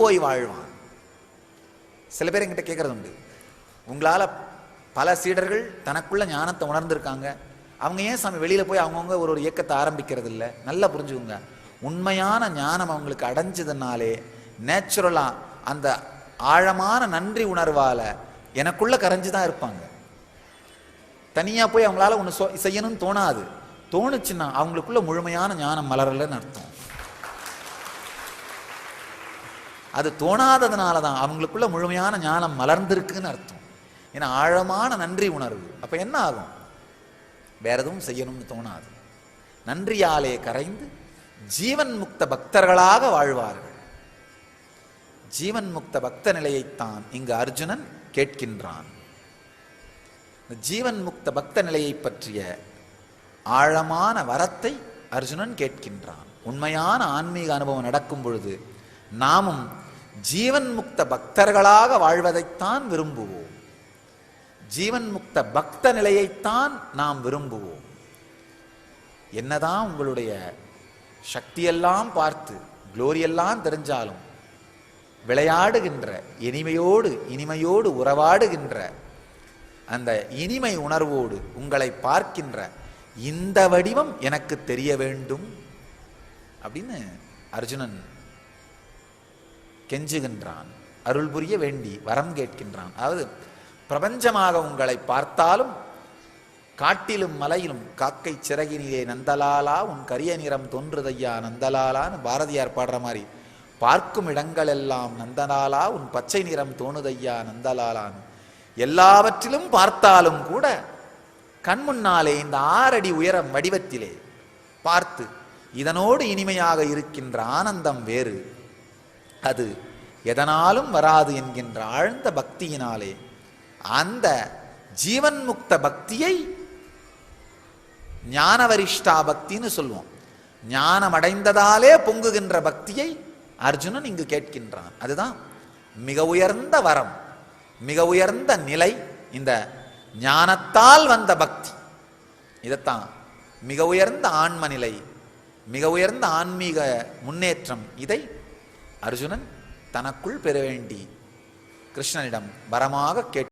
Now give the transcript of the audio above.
போய் வாழ்வான். சில பேர் எங்கிட்ட கேட்கறது உண்டு உங்களால் பல சீடர்கள் தனக்குள்ள ஞானத்தை உணர்ந்திருக்காங்க. அவங்க ஏன் சாமி வெளியில் போய் அவங்கவுங்க ஒரு ஒரு இயக்கத்தை ஆரம்பிக்கிறது இல்லை நல்லா புரிஞ்சுக்கோங்க. உண்மையான ஞானம் அவங்களுக்கு அடைஞ்சதுனாலே நேச்சுரலாக அந்த ஆழமான நன்றி உணர்வால் எனக்குள்ளே கரைஞ்சு தான் இருப்பாங்க. தனியாக போய் அவங்களால ஒன்று செய்யணும்னு தோணாது. தோணுச்சுன்னா அவங்களுக்குள்ள முழுமையான ஞானம் மலரலன்னு அர்த்தம். அது தோணாததுனால தான் அவங்களுக்குள்ள முழுமையான ஞானம் மலர்ந்திருக்குன்னு அர்த்தம். ஏன்னா ஆழமான நன்றி உணர்வு. அப்போ என்ன ஆகும்? வேற எதுவும் செய்யணும்னு தோணாது. நன்றியாலே கரைந்து ஜீவன் முக்த பக்தர்களாக வாழ்வார்கள். ஜீவன் முக்த பக்த நிலையைத்தான் இங்கு அர்ஜுனன் கேட்கின்றான். இந்த ஜீவன் முக்த பக்த நிலையை பற்றிய ஆழமான வரத்தை அர்ஜுனன் கேட்கின்றான். உண்மையான ஆன்மீக அனுபவம் நடக்கும் பொழுது நாமும் ஜீவன் முக்த பக்தர்களாக வாழ்வதைத்தான் விரும்புவோம். ஜீவன் முக்த பக்த நிலையைத்தான் நாம் விரும்புவோம். என்னதான் உங்களுடைய சக்தியெல்லாம் பார்த்து குளோரியெல்லாம் தெரிஞ்சாலும் விளையாடுகின்ற இனிமையோடு இனிமையோடு உறவாடுகின்ற அந்த இனிமை உணர்வோடு உங்களை பார்க்கின்ற இந்த வடிவம் எனக்கு தெரிய வேண்டும் அப்படின்னு அர்ஜுனன் கெஞ்சுகின்றான். அருள் புரிய வேண்டி வரம் கேட்கின்றான். அதாவது பிரபஞ்சமாக உங்களை பார்த்தாலும் காட்டிலும் மலையிலும் காக்கை சிறகினிலே நந்தலாலா உன் கரிய நிறம் தோன்றுதையா நந்தலாலான்னு பாரதியார் பாடுற மாதிரி பார்க்கும் இடங்களெல்லாம் நந்தலாலா உன் பச்சை நிறம் தோணுதையா நந்தலாலான்னு. எல்லாவற்றிலும் பார்த்தாலும் கூட கண் முன்னாலே இந்த ஆறடி உயரம் வடிவத்திலே பார்த்து இதனோடு இனிமையாக இருக்கின்ற ஆனந்தம் வேறு. அது எதனாலும் வராது என்கின்ற ஆழ்ந்த பக்தியினாலே அந்த ஜீவன் முக்த பக்தியை ஞானவரிஷ்டா பக்தின்னு சொல்லுவோம் ஞானம் அடைந்ததாலே பொங்குகின்ற பக்தியை அர்ஜுனன் இங்கு கேட்கின்றான். அதுதான் மிக உயர்ந்த வரம் மிக உயர்ந்த நிலை இந்த ஞானத்தால் வந்த பக்தி. இதைத்தான் மிக உயர்ந்த ஆன்ம நிலை மிக உயர்ந்த ஆன்மீக முன்னேற்றம் இதை அர்ஜுனன் தனக்குள் பெற வேண்டி கிருஷ்ணனிடம் வரமாக கேட்டு